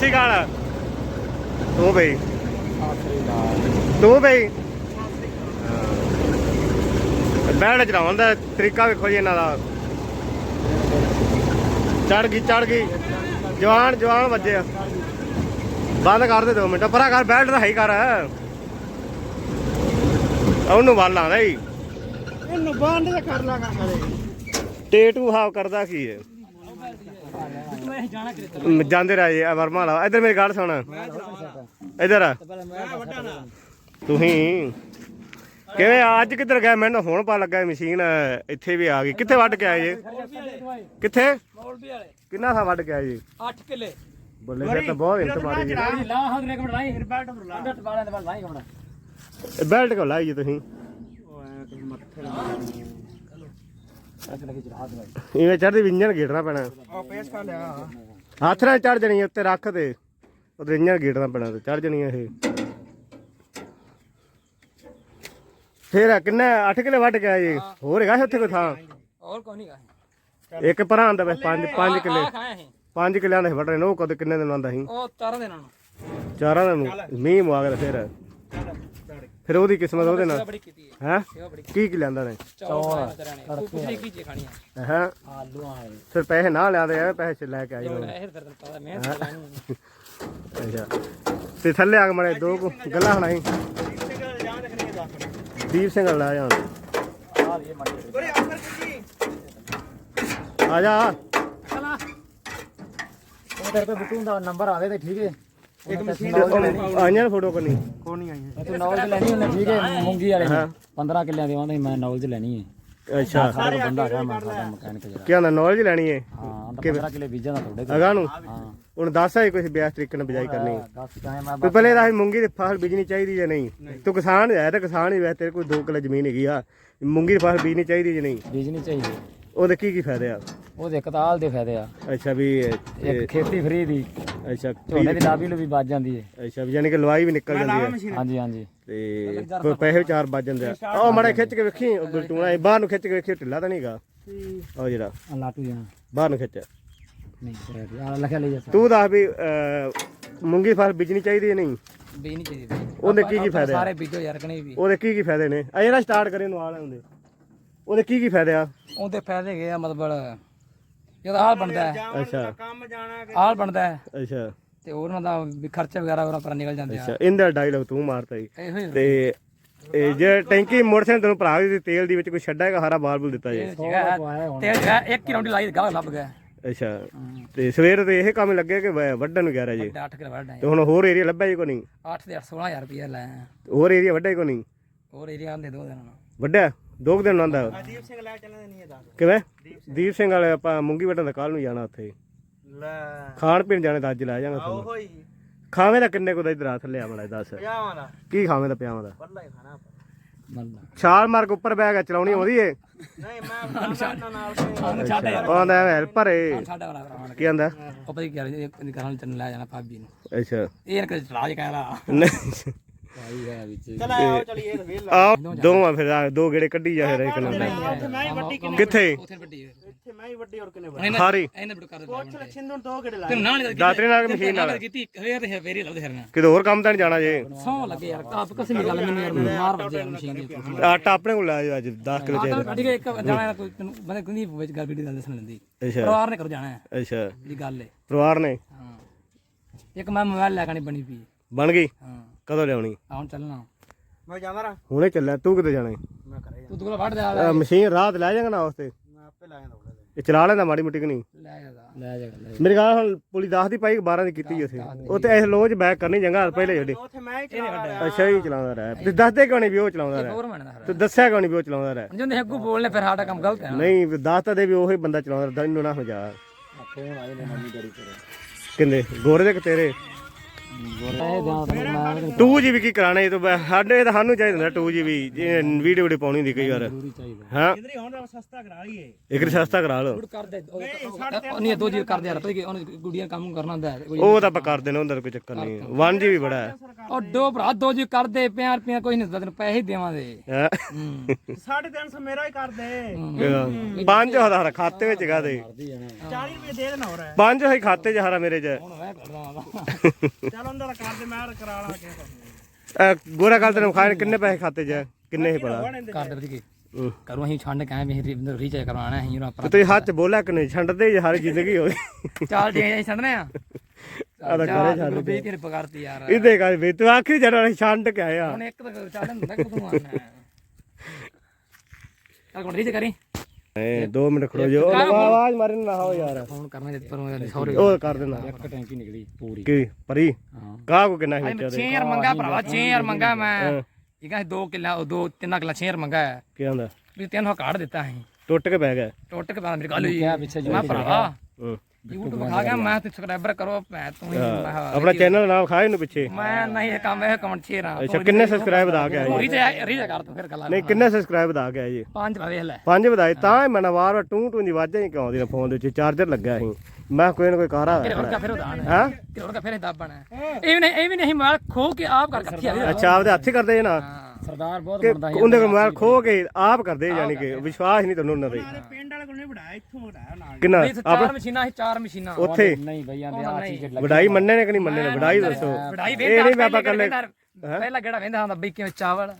ਸਿਗਾਲ ਤੂੰ ਬਈ। ਤੂੰ ਬਈ। ਬੈਠ ਚਲਾਉਣ ਦਾ ਤਰੀਕਾ ਵੇਖੋ ਜੀ ਇਹਨਾਂ ਦਾ। ਚੜ ਗਈ ਚੜ ਗਈ। ਜਵਾਨ ਜਵਾਨ ਵੱਜਿਆ ਬੰਦ ਕਰ ਦੇ ਦੋ ਮਿੰਟ। ਪਰਾਂ ਕਰ ਬੈਠ ਤਾਂ ਹੈ ਕਰ। ਉਹਨੂੰ ਵੱਲ ਆਉਂਦਾ ਹੀ ਇਹਨੂੰ ਬੰਦ ਕਰ ਲਾਗਾ ਸਾਰੇ। ਟੇਟੂ ਹਾਵ ਕਰਦਾ ਕੀ ਹੈ ਜਾਂਦੇ ਰਹੇ ਆ ਵਰਮਾ ਵਾਲਾ ਇੱਧਰ ਮੇਰੀ ਗੱਲ ਸੁਣ। ਇੱਧਰ। ਆ ਤੁਸੀਂ ਕਿਵੇਂ ਆ? ਅੱਜ ਕਿੱਧਰ ਗਏ? ਮੈਨੂੰ ਹੁਣ ਪਾ ਲੱਗਾ ਮਸ਼ੀਨ ਇੱਥੇ ਵੀ ਆ ਗਈ। ਕਿੱਥੇ ਵੱਢ ਕੇ ਆਏ ਜੀ? ਕਿੱਥੇ? ਮੌਲਵੀ ਵਾਲੇ ਕਿੰਨਾ ਥਾਂ ਵੱਢ ਕੇ ਆਏ ਜੀ? 8 ਕਿੱਲੇ। ਬੱਲੇ ਫਿਰ ਤਾਂ ਬਹੁਤ ਹਿੰਮਤ ਮਾਰੀ ਜੀ। ਲਾ ਹਾਂ ਇੱਕ ਮਿੰਟ ਲਾਈ ਬੈਲਟ ਪਰ ਲਾ ਬੈਲਟ ਵਾਲਿਆਂ ਦੇ ਵੱਲ ਲਾਈ ਕਮੜਾ ਇਹ ਬੈਲਟ ਕੋ ਲਾਈ ਜੀ ਤੁਸੀਂ? ਇਵੇਂ ਚੜਦੀ ਵਿੰਜਨ ਗੇੜਨਾ ਪੈਣਾ। ਉਹ ਪੇਸ਼ ਕਰ ਲਿਆ ਹੱਥ ਨਾਲ ਚੜ ਜਣੀ ਉੱਤੇ ਰੱਖ ਦੇ ਉਹਦੇ ਇੰਜਣ ਗੇੜਨਾ ਪੈਣਾ ਤੇ ਚੜ ਜਣੀ ਇਹ। ਫੇਰ ਆ ਕਿੰਨਾ 8 ਕਿਲੇ ਵੱਢ ਆਏ ਜੀ ਹੋਰ ਹੈਗਾ ਉੱਥੇ ਕੋਈ ਥਾਂ? ਹੋਰ ਕੋਈ ਨਹੀਂ ਗਾ ਇੱਕ ਭਰਾ ਆਂਦਾ ਬਸ 5 5 ਕਿਲੇ। ਆ ਖਾਏ ਅਸੀਂ 5 ਕਿਲਿਆਂ ਦੇ ਵੱਢਣੇ ਨੇ ਉਹ ਕਦੇ ਕਿੰਨੇ ਦਿਨ ਆਂਦਾ ਸੀ? ਉਹ ਤਾਰਾਂ ਦੇ ਨਾਲ ਚਾਰਾਂ ਦਿਨ ਨੂੰ। ਮੀਂਹ ਮਵਾ ਕੇ ਫਿਰ। ਫਿਰ ਉਹਦੀ ਕਿਸਮਤ ਉਹਦੇ ਨਾਲ। ਬੜੀ ਕੀਤੀ ਹੈ। ਹੈ? ਸੇਵਾ ਬੜੀ ਕੀ ਕੀ ਲਿਆਂਦਾ ਨੇ? ਚੌਲ ਤਰਾਂ ਨੇ ਕੁਝ ਨਹੀਂ ਕੀ ਚੀਜ਼ ਖਾਣੀ ਹੈ। ਹੈ? ਆਲੂ ਆਏ ਫਿਰ ਪੈਸੇ ਨਾ ਲਿਆਦੇ ਆ ਪੈਸੇ ਲੈ ਕੇ ਆਈ ਇਹ ਪਤਾ ਅੱਛਾ। ਤੇ ਥੱਲੇ ਆ ਕੇ ਮੜੇ ਦੋ ਕੁ ਗੱਲਾਂ ਸੁਣਾਈ। ਦੀਪ ਸਿੰਘ ਲਾ ਜਾਣ। ਆ ਜਾ। ਚਲਾ ਉਹ ਤੇਰੇ ਕੋਲ ਬਿੱਟੂ ਦਾ ਨੰਬਰ ਆਵੇ ਤੇ ਠੀਕ ਹੈ ਇੱਕ ਮਸ਼ੀਨ ਆਈਆਂ ਫੋਟੋ ਕੋਨੀ ਤੂੰ ਨੌਲੇਜ ਲੈਣੀ ਉਹਨੇ ਠੀਕ ਹੈ ਮੂੰਗੀ ਵਾਲੇ ਨੇ। 15 ਕਿੱਲਿਆਂ ਦੇ ਆਉਂਦੇ ਮੈਂ ਨੌਲੇਜ ਲੈਣੀ ਹੈ। ਅੱਛਾ। ਸਾਡਾ ਕੋਲ ਬੰਦਾ ਹੈਗਾ ਮੈਂ ਸਾਡਾ ਮਕੈਨਿਕ ਜਿਹੜਾ। ਕੀ ਆਂਦਾ ਨੌਲੇਜ ਲੈਣੀ ਹੈ? ਹਾਂ ਤਾਂ 15 ਕਿੱਲੇ ਬੀਜਾਂ ਦਾ ਤੁਹਾਡੇ ਕੋਲ। ਅਗਾ ਨੂੰ? ਹਾਂ। ਹੁਣ ਦੱਸ ਆਈ ਕੋਈ ਬਿਆਸ ਤਰੀਕੇ ਨਾਲ ਬਿਜਾਈ ਕਰਨੀ ਦੱਸ ਕਾਹੇ ਮੈਂ ਕੋਈ ਪਹਿਲੇ ਤਾਂ ਮੂੰਗੀ ਦੀ ਫਸਲ ਬੀਜਣੀ ਚਾਹੀਦੀ ਜਾਂ ਨਹੀਂ? ਤੂੰ ਕਿਸਾਨ ਹੈ ਤਾਂ ਕਿਸਾਨ ਹੀ ਵੈ ਤੇਰੇ ਕੋਲ 2 ਕਿੱਲੇ ਜ਼ਮੀਨ ਹੈਗੀ ਆ। ਮੂੰਗੀ ਦੀ ਫਸਲ ਬੀਜਣੀ ਚਾਹੀਦੀ ਜਾਂ ਨਹੀਂ? ਬੀਜਣੀ ਚਾਹੀਦੀ ਉਹਦੇ ਕੀ ਕੀ ਫਾਇਦੇ ਆ? ਉਹਦੇ ਕਤਾਲ ਦੇ ਫਾਇਦੇ ਆ। ਅੱਛਾ ਵੀ ਇਹ- ਇੱਕ ਖੇਤੀ ਫਰੀ ਦੀ। ਅੱਛਾ ਝੋਨੇ ਦੀ ਲਾਬੀ ਵੀ ਵੱਜ ਜਾਂਦੀ ਹੈ ਅੱਛਾ ਵੀ ਯਾਨੀ ਕਿ ਲਵਾਈ ਵੀ ਨਿਕਲ ਜਾਂਦੀ ਹੈ। ਹਾਂਜੀ ਹਾਂਜੀ। ਤੇ ਕੋਈ ਪੈਸੇ ਚਾਰ ਵੱਜ ਜਾਂਦੇ ਆ। ਉਹ ਮੜੇ ਖਿੱਚ ਕੇ ਵੇਖੀ ਉਹ ਗਲਟੂਣਾ ਇਹ ਬਾਹਰ ਨੂੰ ਖਿੱਚ ਕੇ ਵੇਖੀ ਢਿੱਲਾ ਤਾਂ ਨਹੀਂਗਾ ਉਹ ਜਿਹੜਾ ਆ ਲਾਟੂ ਜਾਣਾ ਬਾਹਰ ਨੂੰ ਖਿੱਚ। ਨਹੀਂ ਆ ਲਿਖਿਆ ਲਈ ਜਾ ਤੂੰ ਦੱਸ ਵੀ ਮੂੰਗੀ ਫਸਲ ਬੀਜਣੀ ਚਾਹੀਦੀ ਹੈ ਨਹੀਂ? ਬੀ ਨਹੀਂ ਚਾਹੀਦੀ ਉਹਦੇ ਕੀ ਕੀ ਫਾਇਦੇ ਸਾਰੇ ਬੀਜੋ ਯਾਰ ਕਨੇ ਵੀ। ਉਹਦੇ ਕੀ ਕੀ ਫਾਇਦੇ ਨੇ? ਅਜੇ ਨਾ ਸਟਾਰਟ ਕਰੇ ਨੂੰ ਆ ਲੈ ਹੁੰਦੇ ਉਹਦੇ ਕੀ ਕੀ ਫਾਇਦੇ ਆ? ਉਹਦੇ ਫਾਇਦੇ ਹੈਗੇ ਆ ਮਤਲਬ ਜਦੋਂ ਹਾਲ ਬਣਦਾ ਹੈ। ਅੱਛਾ। ਹਾਲ ਬਣਦਾ ਹੈ। ਅੱਛਾ। ਤੇ ਉਹਨਾਂ ਦਾ ਵੀ ਖਰਚਾ ਵਗੈਰਾ ਉਹਨਾਂ ਪਰ ਨਿਕਲ ਜਾਂਦੇ ਆ ਅੱਛਾ ਇਹਦਾ ਡਾਇਲੌਗ ਤੂੰ ਮਾਰਤਾ ਜੀ ਇਹੋ ਹੀ ਤੇ ਇਹ ਜੇ ਟੈਂਕੀ ਮੋਟਰਸਾਈਕਲ ਤੈਨੂੰ ਭਰਾ ਦੀ ਤੇਲ ਦੀ ਵਿੱਚ ਕੋਈ ਛੱਡਾ ਹੈਗਾ ਹਰਾ ਬਾਲ ਬੁਲ ਦਿੱਤਾ ਜੇ। ਤੇ ਜਗ੍ਹਾ ਇੱਕ ਹੀ ਰੌਂਡੀ ਲਾਈ ਗਾਹ ਲੱਭ ਗਿਆ। ਅੱਛਾ। ਤੇ ਸਵੇਰ ਤੇ ਇਹ ਕੰਮ ਲੱਗੇ ਕਿ ਵ- ਵੱਢਣ ਨੂੰ ਗਿਆ ਰਿਹਾ ਜੀ? 8 ਕਿਲੋ ਵੱਢ ਤੇ ਹੁਣ ਹੋਰ ਏਰੀਆ ਲੱਭਿਆ ਜੀ ਕੋ ਨਹੀਂ? 8 ਦੇ 16000 ਰੁਪਏ ਲੈ। ਹੋਰ ਏਰੀਆ ਵੱਡਾ ਹੀ ਕੋ ਨਹੀਂ? ਹੋਰ ਏਰੀਆ ਆਂਦੇ ਦੋ ਦਿਨ ਵੱਡਾ ਦੋ ਕੁ ਦਿਨ ਆਂਦਾ ਦੀਪ ਸਿੰਘ ਲੈ ਚੱਲਦੇ ਨਹੀਂ ਇਹ ਦੱਸ। ਕਿਵੇਂ? ਦੀਪ ਸਿੰਘ। ਵਾਲੇ ਆਪਾਂ ਮੂੰਗੀ ਵੱਢਣ ਦਾ ਕੱਲ ਨੂੰ ਜਾਣਾ ਉੱਥੇ। ਲੈ। ਖਾਣ ਪੀਣ ਜਾਣੇ ਤਾਂ ਅੱਜ ਲੈ ਜਾਵਾਂਗਾ ਤੁਹਾਨੂੰ ਹੋਈ। ਖਾਵੇਂ ਦਾ ਕਿੰਨੇ ਕੋ ਦਾ ਇਧਰ ਹੱਥ ਲਿਆ ਮੜਾ ਦੱਸ। ਜਾਵਾਂ ਦਾ। ਕੀ ਖਾਵੇਂ ਦਾ ਪਿਆਵਾਂ ਦਾ? ਵੱਲਾ ਹੀ ਖਾਣਾ ਛਾਲ ਮਾਰ ਕੇ ਉੱਪਰ ਬਹਿ ਕੇ ਚਲਾਉਣੀ ਆਉਂਦੀ ਏ। ਨਹੀਂ ਮੈਂ ਨਾਲ ਉਹ ਆਂਦਾ ਹੈਲਪਰ ਏ ਛੱਡ ਵਾਲਾ ਕਰਾਉਣ ਕੀ। ਆਂਦਾ? ਉਹ ਪਤਾ ਕੀ ਕਰ ਇਹ ਘਰਾਂ ਨੂੰ ਲੈ ਜਾਣਾ ਭਾਬੀ ਨੂੰ। ਅੱਛਾ। ਇਹ ਨਾ ਕਿ ਰਾਜ ਕਹਿਲਾ ਨਹੀਂ। ਆਈ ਹੈ ਵਿੱਚ। ਚਲ ਆਓ ਚਲੀਏ ਵੇਲ ਆ ਦੋਵਾਂ ਫਿਰ ਆਹ ਦੋ ਗੇੜੇ ਕੱਢੀ ਜਾ ਫਿਰ ਇੱਕ ਨਾਲ। ਮੈਂ ਹੀ ਵੱਡੀ ਕਿੱਥੇ? ਉੱਥੇ ਵੱਡੀ ਹੈ। ਇੱਥੇ ਮੈਂ ਹੀ ਵੱਡੀ ਹੋਰ ਕਿਨੇ ਹਾਰੀ। ਇਹਨੇ ਬੜ ਕਰ ਦਿੱਤਾ ਸਿੰਧੂ ਨੂੰ ਦੋ ਗੇੜੇ ਲਾਏ। ਤੈਨੂੰ ਨਾਲ ਦਾਤਰੀ ਨਾਲ ਕਿ ਮਸ਼ੀਨ ਨਾਲ ਕੀਤੀ ਫੇਰ ਤੇ ਫੇਰ ਹੀ ਲੱਭਦੇ ਫਿਰਨਾ। ਕਿਤੇ ਹੋਰ ਕੰਮ ਤਾਂ ਨਹੀਂ ਜਾਣਾ ਜੇ? ਸੌ ਲੱਗੇ ਯਾਰ ਆਪ ਕਸਮੀ ਗੱਲ ਮੈਨੂੰ ਯਾਰ ਮਾਰ ਵੱਜਿਆ ਮਸ਼ੀਨ ਦੇ ਉੱਪਰ ਆਟਾ ਆਪਣੇ ਕੋਲ ਲੈ ਜਾਓ ਅੱਜ 10 ਕਿਲੋ ਚਾਹੀਦਾ। ਕੱਢ ਕੇ ਇੱਕ ਜਾਣਾ ਕੋਈ ਤੈਨੂੰ ਬੰਦੇ ਕੋਈ ਵਿੱਚ ਗੱਲ ਵੀਡੀਓ ਦੱਸਣ ਲੈਂਦੀ ਅੱਛਾ। ਪਰਿਵਾਰ ਨੇ ਕਰ ਜਾਣਾ ਹੈ ਅੱਛਾ। ਜਿਹੜੀ ਗੱਲ ਹੈ। ਪਰਿਵਾਰ ਨੇ? ਹਾਂ। ਇੱਕ ਮੈਂ ਮੋਬਾਈਲ ਲੈ ਕੇ ਨਹੀਂ ਬਣੀ ਪਈ ਬਣ ਗਈ? ਹਾਂ। ਕਦੋਂ ਲਿਆਉਣੀ? ਆ ਹੁਣ ਚੱਲਣਾ। ਮੈਂ ਜਾਵਾਂ ਰਾਂ ਹੁਣੇ ਚੱਲਿਆ ਤੂੰ ਕਿਤੇ ਜਾਣਾ ਮੈਂ ਕਰੇ ਤੂੰ ਤੂੰ ਵੱਢ ਦੇ ਅਹ ਮਸ਼ੀਨ ਰਾਤ ਲੈ ਜਾਗਾ ਨਾ ਉਸਤੇ ਮੈਂ ਆਪੇ ਲਾਇਆ ਦਊਗਾ ਇਹ ਚਲਾ ਲੈਂਦਾ ਮਾੜੀ ਮੁੱਟੀ ਕਿ ਨਹੀਂ? ਲੈ ਜਾ ਲੈ ਜਾ ਲੈ ਮੇਰੀ ਗੱਲ ਹੁਣ ਪੁਲੀ 10 ਦੀ ਪਾਈ 12 ਦੀ ਕੀਤੀ ਉੱਥੇ। ਉੱਥੇ ਇਸ ਲੋਜ ਬੈਕ ਕਰਨੀ ਜੰਗਾ ਪਹਿਲੇ ਜਿਹੜੇ ਉੱਥੇ ਮੈਂ ਹੀ ਚਲਾ ਰਿਹਾ। ਅੱਛਾ ਹੀ ਚਲਾਉਂਦਾ ਰਿਹਾ। ਤੇ ਦੱਸਦੇ ਕਿਉਂ ਨਹੀਂ ਵੀ ਉਹ ਚਲਾਉਂਦਾ ਰਿਹਾ? ਹੋਰ ਤੇ ਦੱਸਿਆ ਕਿਉਂ ਨਹੀਂ ਵੀ ਉਹ ਚਲਾਉਂਦਾ ਰਿਹਾ? ਜਿੰਦੇ ਅੱਗੂ ਬੋਲਨੇ ਫਿਰ ਸਾਡਾ ਕੰਮ ਗਲਤ ਹੈ। ਨਾ ਨਹੀਂ ਵੀ ਦੱਸ ਤਾਂ ਦੇ ਵੀ ਉਹੀ ਬੰਦਾ ਚਲਾਉਂਦਾ ਰਿਹਾ ਇਹਨੂੰ ਨਾ ਹੋ ਜਾ ਫੋਨ ਆਏ ਨੇ ਮੰਮੀ ਡੈਡੀ ਤੇਰੇ। ਕਿੰਦੇ? ਗੋਰੇ ਦੇ ਕਿ ਤੇਰੇ? ਪੈਸੇ ਦਿਆਂ ਤਾਂ ਮੈਂ 2GB ਕੀ ਕਰਾਣਾ ਇਹ ਤੋਂ ਬੈ- ਸਾਡੇ ਤਾਂ ਸਾਨੂੰ ਚਾਹੀਦਾ ਹੁੰਦਾ 2GB ਜੇ ਵੀਡੀਓ ਵੀਡੀਓ ਪਾਉਣੀ ਹੁੰਦੀ ਕਈ ਵਾਰ। ਹਾਂ। ਇਧਰ ਹੁਣ ਸਸਤਾ ਕਰਾ ਲਈਏ। ਇੱਕ ਸਸਤਾ ਕਰਾ ਲਓ। ਨਹੀਂ ਦੋ ਜੀ ਕਰ ਦੇ ਯਾਰ ਕੀ ਉਹਨੇ ਗੁੜੀਆਂ ਕੰਮ ਕਰਨਾ ਹੁੰਦਾ ਉਹ ਤਾਂ ਆਪਾਂ ਕਰ ਦੇਣਾ ਹੁੰਦਾ ਕੋਈ ਚੱਕਰ ਨਹੀਂ। 1GB ਬੜਾ ਹੈ। ਉਹ ਦੋ ਭਰਾ ਦੋ ਜੀ ਕਰ ਦੇ 50 ਰੁਪਏ ਕੋਈ ਨਹੀਂ ਦਿੰਦਾ ਤੈਨੂੰ ਪੈਸੇ ਦੇਵਾਂਗੇ। ਹੈਂ? ਹੂੰ। 350 ਮੇਰਾ ਹੀ ਕਰ ਦੇ ਪੰਜ ਹਜ਼ਾਰ ਖਾਤੇ ਵਿੱਚ ਗਾ ਦੇ 40 ਰੁਪਏ ਦੇ ਦੇਣਾ ਹੋਰ। ਪੰਜ ਹੈ ਖਾਤੇ 'ਚ ਹਰਾ ਮੇਰੇ 'ਚ। ਹੁਣ ਮੈਂ ਕਰਦਾ ਵਾਂ। ਕਰ ਦੇ ਮੈਂ ਕਰਾ ਲਾ ਕੇ ਅਹ ਗੋਰਾ ਕਾਲ ਤੈਨੂੰ ਖਾਣ ਕਿੰਨੇ ਪੈਸੇ ਖਾਤੇ 'ਚ? ਹੈ? ਕਿੰਨੇ ਹੀ ਪੜਾ ਕਰ ਦੇ ਕੀ ਹੂੰ। ਕਰੋ ਅਸੀਂ ਛੰਡ ਕੇ ਆਏ ਵੀ ਰੀਚਾਰਜ ਕਰਵਾਉਣਾ ਅਸੀਂ ਉਹਨਾਂ ਤੇ ਤੁਸੀਂ ਹੱਥ 'ਚ ਬੋਲਿਆ ਕਿ ਨਹੀਂ? ਛੱਡਦੇ ਹੀ ਸਾਰੀ ਜ਼ਿੰਦਗੀ ਹੋਈ ਚਾਲ ਜੀ ਅਸੀਂ ਛੱਡਨੇ ਆ। ਆ ਤਾਂ ਕਰੇ ਛੱਡ ਬੇ ਤੇਰੇ ਪਗਾਰਤੀ ਯਾਰ। ਇਹਦੇ ਕਰ ਵੀ ਤੂੰ ਆਖਰੀ ਜਣਾ ਛੱਡ ਕੇ ਆਇਆ। ਹੁਣ ਇੱਕ ਤਾਂ ਚੱਲ ਹੁੰਦਾ ਕਿ ਤੂੰ ਆਣਾ ਚੱਲ ਕੋਣ ਰੀਚ ਕਰੀ। ਏ 2 ਮਿੰਟ ਖੜੋ ਜੋ ਆਵਾਜ਼ ਮਾਰਨ ਨਾ ਹੋ ਯਾਰ। ਫੋਨ ਕਰਨਾ ਜਦ ਪਰ ਸੌਰੀ। ਉਹ ਕਰ ਦੇਣਾ। ਇੱਕ ਟੈਂਕੀ ਨਿਕਲੀ ਪੂਰੀ। ਕੀ? ਪਰੀ? ਹਾਂ। ਕਾਹ ਕੋ ਕਿੰਨਾ ਮੈਂ ਖਿੱਚਿਆ 6000 ਮੰਗਾ ਭਰਾਵਾ 6000 ਮੰਗਾ ਮੈਂ। ਇਹ ਕਹਿੰਦੇ 2 ਕਿੱਲਾ ਉਹ 2 3 ਕਿੱਲਾ 6000 ਮੰਗਾ ਹੈ ਕੀ ਆਂਦਾ? ਵੀ ਤੈਨੂੰ ਕਾੜ ਦਿੱਤਾ ਅਸੀਂ। ਟੁੱਟ ਕੇ ਪੈ ਗਿਆ। ਟੁੱਟ ਕੇ ਬਾਅਦ ਮੇਰੀ ਗੱਲ ਹੋਈ। ਮੈਂ ਭਰਾਵਾ ਹੂੰ। YouTube ਖਾ ਗਿਆ ਮੈਂ ਤੇ ਸਬਸਕ੍ਰਾਈਬਰ ਕਰੋ ਮੈਂ ਤੂੰ ਹੀ ਆਪਣਾ ਚੈਨਲ ਨਾਮ ਖਾਏ ਨੂੰ ਪਿੱਛੇ। ਮੈਂ ਨਹੀਂ ਇਹ ਕੰਮ ਇਹ ਕਮੈਂਟ ਸ਼ੇਰ ਆ ਅੱਛਾ ਕਿੰਨੇ ਸਬਸਕ੍ਰਾਈਬ ਵਧਾ ਕੇ ਆਏ ਜੀ? ਰੀਚ ਕਰ ਤੂੰ ਫਿਰ ਗੱਲਾਂ ਨਹੀਂ ਕਿੰਨੇ ਸਬਸਕ੍ਰਾਈਬ ਵਧਾ ਕੇ ਆਏ ਜੀ? ਪੰਜ ਵੇਖ ਲੈ। ਪੰਜ ਵਧਾਏ ਤਾਂ ਹੀ ਮੈਂ ਵਾਰ ਵਾਰ ਟੂ ਟੂ ਦੀ ਆਵਾਜ਼ਾਂ ਹੀ ਕਿਉਂ ਆਉਂਦੀਆਂ ਫੋਨ ਦੇ ਵਿੱਚ ਚਾਰਜਰ ਲੱਗਾ ਸੀ। ਮੈਂ ਕੋਈ ਨਾ ਕੋਈ ਕਾਰਾ ਫਿਰ ਹੁਣ ਕਾ ਫਿਰ ਉਦਾਨ ਹਾਂ? ਫਿਰ ਹੁਣ ਕਾ ਫਿਰ ਦਾਬਣਾ ਇਹ ਵੀ ਨਹੀਂ ਇਹ ਵੀ ਨਹੀਂ ਮੋਬਾਈਲ ਖੋ ਕੇ ਆਪ ਕਰ ਰੱਖਿਆ ਅੱਛਾ ਆਪਦੇ ਹੱਥ ਹੀ ਕਰਦੇ ਜੇ ਨਾ। ਸਰਦਾਰ ਬਹੁਤ ਕਿ ਉਹਦੇ ਕੋਲ ਮੋਬਾਈਲ ਖੋ ਕੇ ਆਪ ਕਰਦੇ ਯਾਨੀ ਕਿ ਵਿਸ਼ਵਾਸ ਨਹੀਂ ਤੁਹਾਨੂੰ ਉਹਨਾਂ ਤੇ। ਪਿੰਡ ਵਾਲੇ ਕੋਲ ਨਹੀਂ ਵੜਾਇਆ ਇੱਥੋਂ ਵੜਾਇਆ ਨਾਲ ਕਿੰਨਾ? ਨਹੀਂ ਚਾਰ ਮਸ਼ੀਨਾਂ ਸੀ ਚਾਰ ਮਸ਼ੀਨਾਂ। ਉੱਥੇ? ਨਹੀਂ ਭਈਆ ਦੇ ਆ ਚੀਜ਼ ਵਡਾਈ ਮੰਨੇ ਨੇ ਕਿ ਨਹੀਂ ਮੰਨੇ ਨੇ ਵਡਾਈ ਦੱਸੋ। ਵਡਾਈ ਇਹ ਨਹੀਂ ਆਪਾਂ ਕੱਲੇ ਪਹਿਲਾਂ ਕਿਹੜਾ ਵੇਂਦਾ ਹੁੰਦਾ ਬਈ ਕਿਵੇਂ ਚਾਵਲ।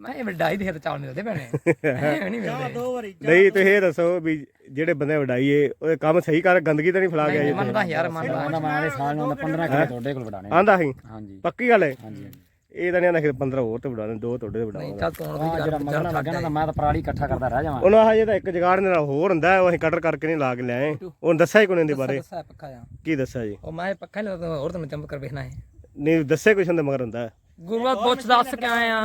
ਮੈਂ ਇਹ ਵਡਾਈ ਦੇ ਹੱਥ ਚਾਵਲ ਮਿਲਦੇ ਭੈਣੇ। ਇਹ ਨਹੀਂ ਮਿਲਦੇ। ਦੋ ਵਾਰੀ ਨਹੀਂ ਤੁਸੀਂ ਇਹ ਦੱਸੋ ਵੀ ਜਿਹੜੇ ਬੰਦੇ ਵਡਾਈਏ ਉਹ ਕੰਮ ਸਹੀ ਕਰ ਗੰਦਗੀ ਤਾਂ ਨਹੀਂ ਫੈਲਾ ਗਿਆ ਜੀ ਮੰਨਦਾ ਯਾਰ ਮੰਨਦਾ। ਮੈਂ ਦੇ ਸਾਲ ਨੂੰ 15 ਕਿਲੋ ਤੁਹਾਡੇ ਕੋਲ ਵਡਾਣੇ ਆਂਦਾ ਸੀ? ਹਾਂਜੀ। ਪੱਕੀ ਗੱਲ ਹੈ ਹਾਂਜੀ। ਇਹ ਤਾਂ ਨਹੀਂ ਆਂਦਾ ਕਿ 15 ਹੋਰ ਤੇ ਵਡਾਣੇ ਦੋ ਤੁਹਾਡੇ ਤੇ ਵਡਾਵਾਂਗਾ ਚੱਲ ਤੂੰ ਵੀ ਜਿਹੜਾ ਮਗਣਾ ਲੱਗਣਾ ਤਾਂ ਮੈਂ ਤਾਂ ਪਰਾਲੀ ਇਕੱਠਾ ਕਰਦਾ ਰਹਿ ਜਾਵਾਂ। ਉਹਨਾਂ ਹਜੇ ਤਾਂ ਇੱਕ ਜਗਾੜ ਦੇ ਨਾਲ ਹੋਰ ਹੁੰਦਾ ਹੈ, ਉਹ ਅਸੀਂ ਕਟਰ ਕਰਕੇ ਨਹੀਂ ਲਾ ਕੇ ਲਿਆਏ ਉਹਨੂੰ ਦੱਸਿਆ ਹੀ ਕੋਈ ਨਹੀਂ ਇਹਦੇ ਬਾਰੇ। ਦੱਸਾ ਪੱਕਾ ਆ। ਕੀ ਦੱਸਿਆ ਜੀ? ਉਹ ਮੈਂ ਪੱਕਾ ਨਹੀਂ ਲੱਗਦਾ ਹੋਰ ਤੈਨੂੰ ਚਮਕ ਕਰ ਵੇਖਣਾ ਹੈ ਨਹੀਂ ਦੱਸੇ ਕੁਛ ਹੁੰਦੇ ਮਗਰ ਹੁੰਦਾ। ਹੈ। ਗੁਰੂਆ ਪੁੱਛ ਦੱਸ ਕੇ ਆਇਆ?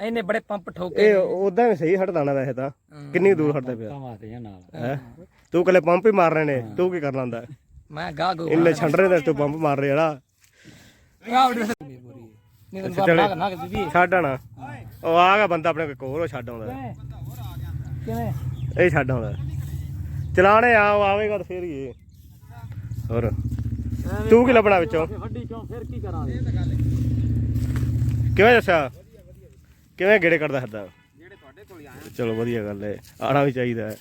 ਇਹਨੇ ਬੜੇ ਪੰਪ ਠੋਕੇ ਇਹ ਉਦਾਂ ਵੀ ਸਹੀ ਹਟਦਾਣਾ ਵੈਸੇ ਤਾਂ। ਕਿੰਨੀ ਕੁ ਦੂਰ ਹਟਦਾ ਪਿਆ। ਵਾਸਤੇ ਨਾਲ। ਹੈ? ਤੂੰ ਕੱਲੇ ਪੰਪ ਹੀ ਮਾਰ ਰਹੇ ਨੇ ਤੂੰ ਕੀ ਕਰਨਾ ਹੁੰਦਾ ਮੈਂ ਗਾ ਗੋ ਇੰਨੇ ਛੱਡ ਰਹੇ ਨੇ ਤੂੰ ਪੰਪ ਮਾਰ ਰਿਹਾ ਜਿਹੜਾ ਆ ਵੀਡੀਓ ਨਹੀਂ ਤੈਨੂੰ ਬਾਬਾ ਕਰਨਾ ਕਿ ਬੀਬੀ ਛੱਡ ਆਣਾ ਉਹ ਆ ਗਿਆ ਬੰਦਾ ਆਪਣੇ ਕੋਲ ਉਹ ਛੱਡ ਆਉਂਦਾ। ਕਿਵੇਂ? ਇਹ ਛੱਡ ਆਉਂਦਾ। ਚਲਾਣੇ ਆ ਉਹ ਆਵੇਗਾ ਤਾਂ ਫੇਰ ਹੀ ਇਹ। ਹੋਰ। ਤੂੰ ਕੀ ਲੱਭਣਾ ਵਿੱਚੋਂ? ਵੱਡੀ ਕਿਉਂ ਫਿਰ ਕੀ ਕਰਾਂਗੇ? ਕਿਵੇਂ ਦੱਸਿਆ ਕਿਵੇਂ ਗੇੜੇ ਕੱਢਦਾ ਹੱਦਾ ਜਿਹੜੇ ਤੁਹਾਡੇ ਕੋਲ ਆਇਆ ਚਲੋ ਵਧੀਆ ਗੱਲ ਹੈ। ਆਣਾ ਵੀ ਚਾਹੀਦਾ ਹੈ।